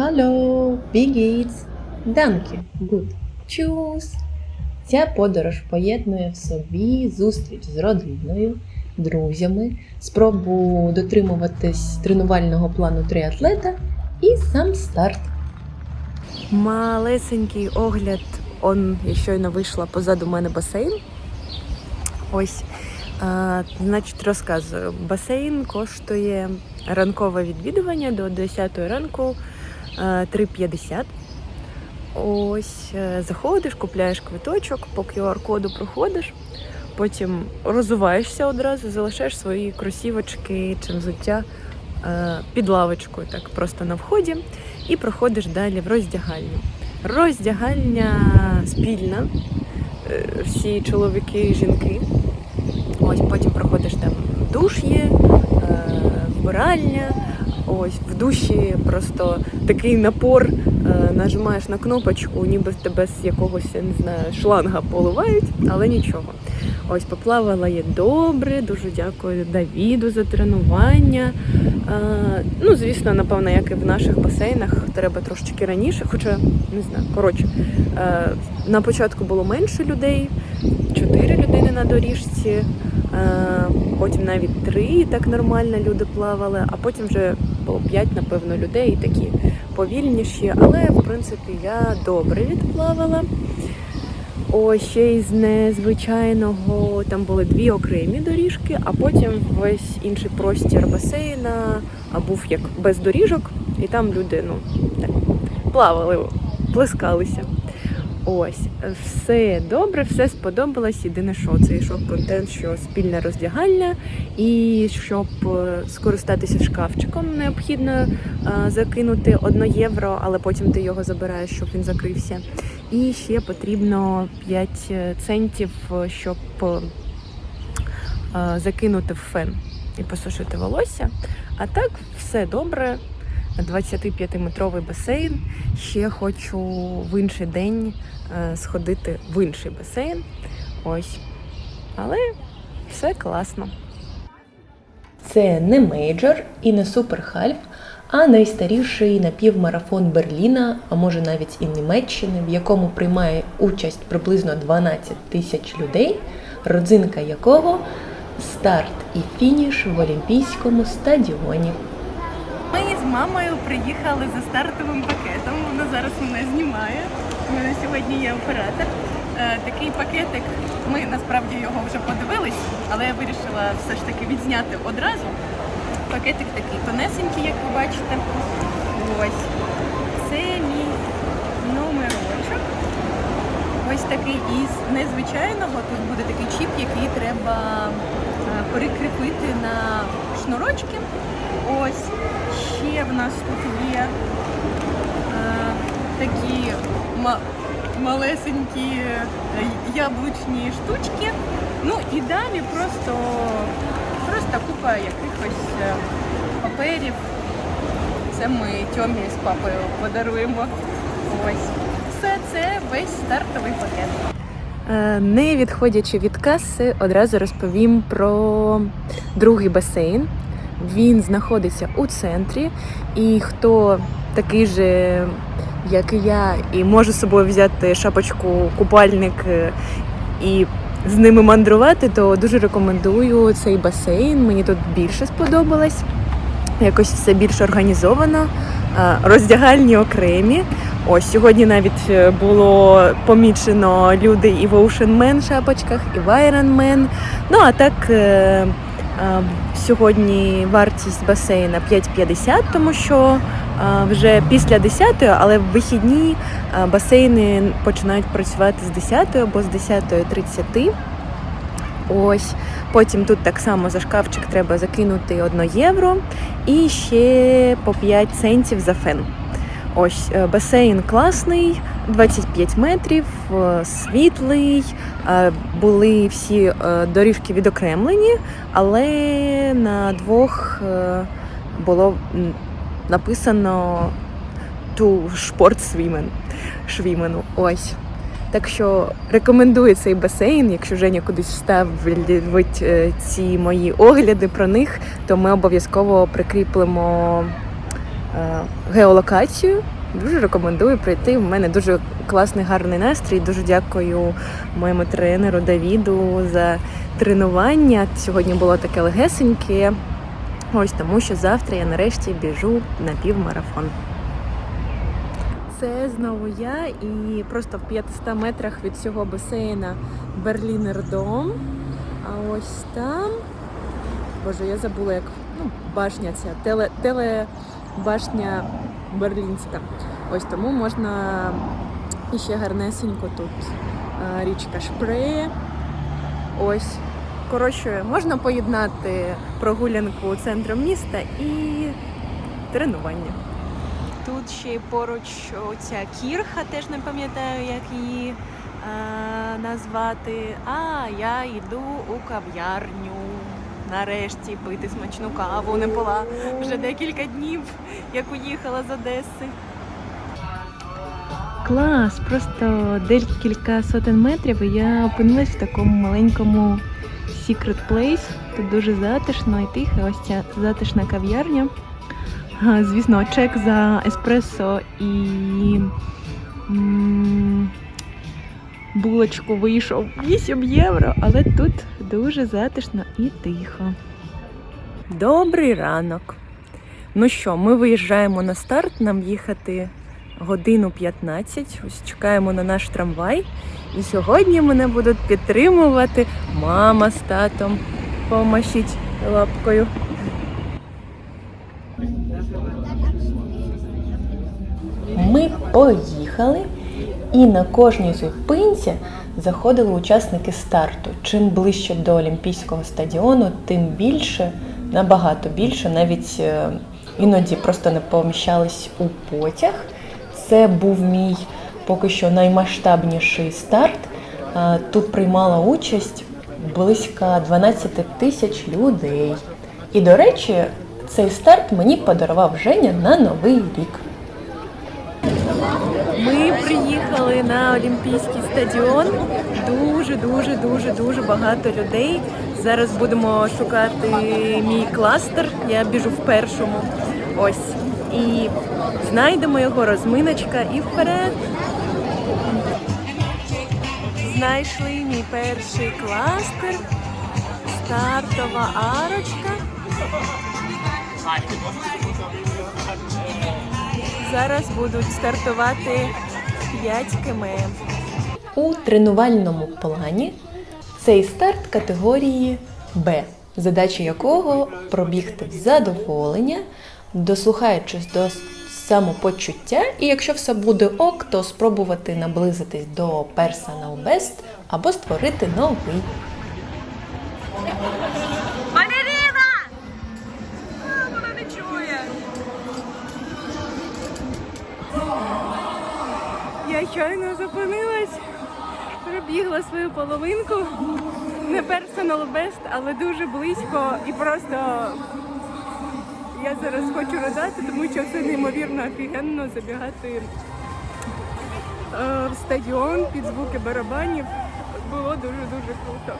Hallo, wie geht's? Danke, gut. Tschüss. Ця подорож поєднує в собі зустріч з родиною, друзями, спробу дотримуватись тренувального плану триатлета і сам старт. Малесенький огляд. Он я щойно вийшла позаду мене басейн. Ось. А, значить, розказую. Басейн коштує ранкове відвідування до 10 ранку 3,50. Ось е, заходиш, купляєш квиточок, по QR-коду проходиш, потім розуваєшся одразу, залишаєш свої кросівочки чи взуття е, під лавочкою, так просто на вході, і проходиш далі в роздягальню. Роздягальня спільна, е, всі чоловіки і жінки. Ось потім проходиш там душ є, вбиральня. Ось в душі просто такий напор, е, нажимаєш на кнопочку, ніби тебе з якогось я не знаю шланга поливають, але нічого. Ось поплавала я добре, дуже дякую Давіду за тренування. Е, ну, звісно, напевно, як і в наших басейнах, треба трошечки раніше, хоча не знаю. Коротше, е, на початку було менше людей, чотири людини на доріжці. Потім навіть три так нормально люди плавали, а потім вже було п'ять, напевно, людей такі повільніші, але в принципі я добре відплавала. Ось ще із незвичайного там були дві окремі доріжки, а потім весь інший простір басейна був як без доріжок, і там люди ну так плавали, плескалися. Ось, все добре, все сподобалось. Єдине, що це йшов контент, що спільне роздягальня, і щоб е, скористатися шкафчиком, необхідно е, закинути 1 євро, але потім ти його забираєш, щоб він закрився. І ще потрібно 5 центів, е, щоб е, закинути в фен і посушити волосся. А так, все добре. 25-метровий басейн. Ще хочу в інший день е, сходити в інший басейн. Ось. Але все класно. Це не мейджор і не суперхальф, а найстаріший напівмарафон Берліна, а може навіть і Німеччини, в якому приймає участь приблизно 12 тисяч людей, родзинка якого старт і фініш в Олімпійському стадіоні. Мамою приїхали за стартовим пакетом. Вона зараз мене знімає. У мене сьогодні є оператор. Е, Такий пакетик. Ми насправді його вже подивились, але я вирішила все ж таки відзняти одразу. Пакетик такий тонесенький, як ви бачите. Ось. Це мій номерочок. Ось такий із незвичайного. Тут буде такий чіп, який треба е, перекріпити на шнурочки. Ось ще в нас тут є е, такі ма- малесенькі е, яблучні штучки. Ну і далі просто, просто купа якихось е, паперів. Це ми Тьомі з папою подаруємо. Ось. Все це весь стартовий пакет. Е, Не відходячи від каси, одразу розповім про другий басейн. Він знаходиться у центрі, і хто такий же, як і я, і може з собою взяти шапочку, купальник е, і з ними мандрувати, то дуже рекомендую цей басейн. Мені тут більше сподобалось. Якось все більш організовано, е, роздягальні окремі. Ось сьогодні навіть е, було помічено люди і в Ocean Man шапочках, і в Iron Man. Ну а так сьогодні вартість басейна 5,50, тому що е, вже після 10, але в вихідні е, басейни починають працювати з 10 або з 10.30. Ось потім тут так само за шкафчик треба закинути 1 євро і ще по 5 центів за фен. Ось е, басейн класний, 25 метрів, е, світлий. е, Були всі доріжки відокремлені, але на двох було написано ту шпортсвімен. Швімену. Ось. Так що рекомендую цей басейн. Якщо Женя кудись вставить ці мої огляди про них, то ми обов'язково прикріплемо геолокацію. Дуже рекомендую прийти. У мене дуже класний гарний настрій. Дуже дякую моєму тренеру Давіду за тренування. Сьогодні було таке легесеньке. Ось тому, що завтра я нарешті біжу на півмарафон. Це знову я і просто в 500 метрах від цього басейна Берлінер Дом. А ось там. Боже, я забула, як ну, башня ця, теле, телебашня Берлінська. Ось тому можна іще гарнесенько тут річка Шпрее. Ось. Коротше, можна поєднати прогулянку центром міста і тренування. Тут ще й поруч оця кірха, теж не пам'ятаю, як її а, назвати. А я йду у кав'ярню. Нарешті пити смачну каву не пила вже декілька днів, як уїхала з Одеси. Клас! Просто декілька сотень метрів і я опинилась в такому маленькому secret place. Тут дуже затишно і тихо. Ось ця затишна кав'ярня. Звісно, чек за еспресо і булочку вийшов 8 євро, але тут дуже затишно і тихо. Добрий ранок. Ну що, ми виїжджаємо на старт, нам їхати годину 15. Ось чекаємо на наш трамвай. І сьогодні мене будуть підтримувати мама з татом. Помашіть лапкою. Ми поїхали, і на кожній зупинці заходили учасники старту. Чим ближче до Олімпійського стадіону, тим більше, набагато більше, навіть е, іноді просто не поміщались у потяг. Це був мій поки що наймасштабніший старт. Тут приймала участь близько 12 тисяч людей. І, до речі, цей старт мені подарував Женя на новий рік. Ми на Олімпійський стадіон. Дуже, дуже, дуже, дуже багато людей. Зараз будемо шукати мій кластер. Я біжу в першому. Ось. І знайдемо його розминочка і вперед. Знайшли мій перший кластер. Стартова арочка. Зараз будуть стартувати 5 км. У тренувальному плані цей старт категорії Б, задача якого пробігти в задоволення, дослухаючись до самопочуття, і якщо все буде ок, то спробувати наблизитись до personal best або створити новий. Щойно зупинилась, пробігла свою половинку. Не personal best, але дуже близько і просто я зараз хочу ридати, тому що це неймовірно офігенно забігати е, в стадіон під звуки барабанів. Було дуже-дуже круто.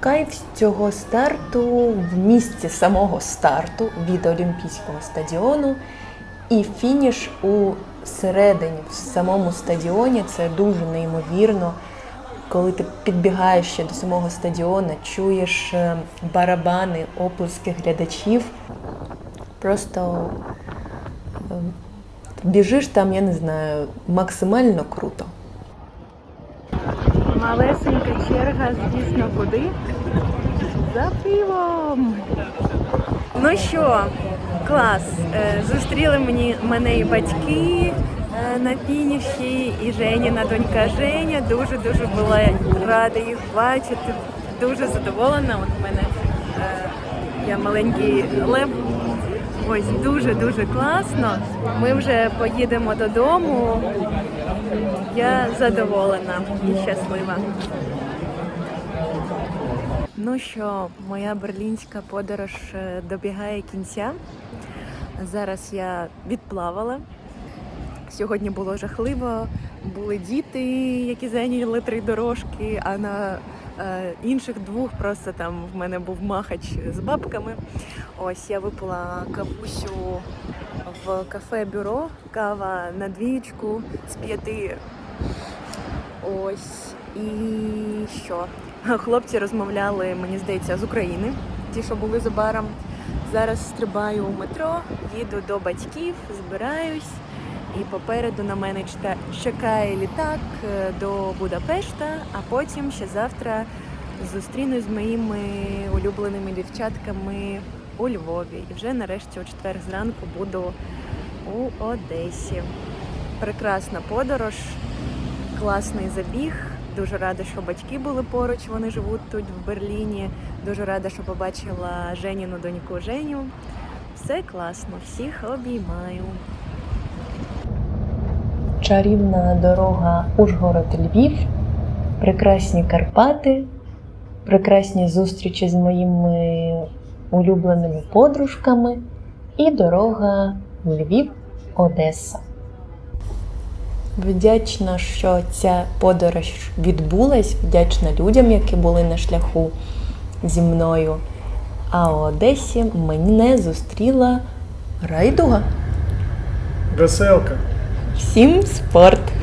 Кайф цього старту в місці самого старту від Олімпійського стадіону і фініш у середині, в самому стадіоні. Це дуже неймовірно. Коли ти підбігаєш ще до самого стадіона, чуєш е, барабани, оплески глядачів. Просто е, біжиш там, я не знаю, максимально круто. Малесенька черга, звісно, куди? За пивом. Ну що, клас. Е, Зустріли мені мене і батьки е, на фініші, і Женіна донька Женя. Дуже дуже була рада їх бачити. Дуже задоволена. От мене е, я маленький лев. Ось дуже дуже класно. Ми вже поїдемо додому. Я задоволена і щаслива. Ну що, моя берлінська подорож е, добігає кінця. Зараз я відплавала. Сьогодні було жахливо. Були діти, які зайняли три дорожки, а на Е, інших двох просто там в мене був махач з бабками. Ось я випила кавусю в кафе бюро, кава на двічку з п'яти. Ось і що? Хлопці розмовляли, мені здається, з України, ті, що були за баром. Зараз стрибаю у метро, їду до батьків, збираюсь, і попереду на мене чекає літак е, до Будапешта, а потім ще завтра зустрінусь з моїми улюбленими дівчатками у Львові. І вже нарешті у четвер зранку буду у Одесі. Прекрасна подорож, класний забіг. Дуже рада, що батьки були поруч. Вони живуть тут в Берліні. Дуже рада, що побачила Женіну доньку Женю. Все класно, всіх обіймаю. Чарівна дорога Ужгород-Львів, прекрасні Карпати, прекрасні зустрічі з моїми улюбленими подружками і дорога Львів-Одеса. Вдячна, що ця подорож відбулась, вдячна людям, які були на шляху зі мною. А у Одесі мене зустріла райдуга. Веселка. Всім спорт!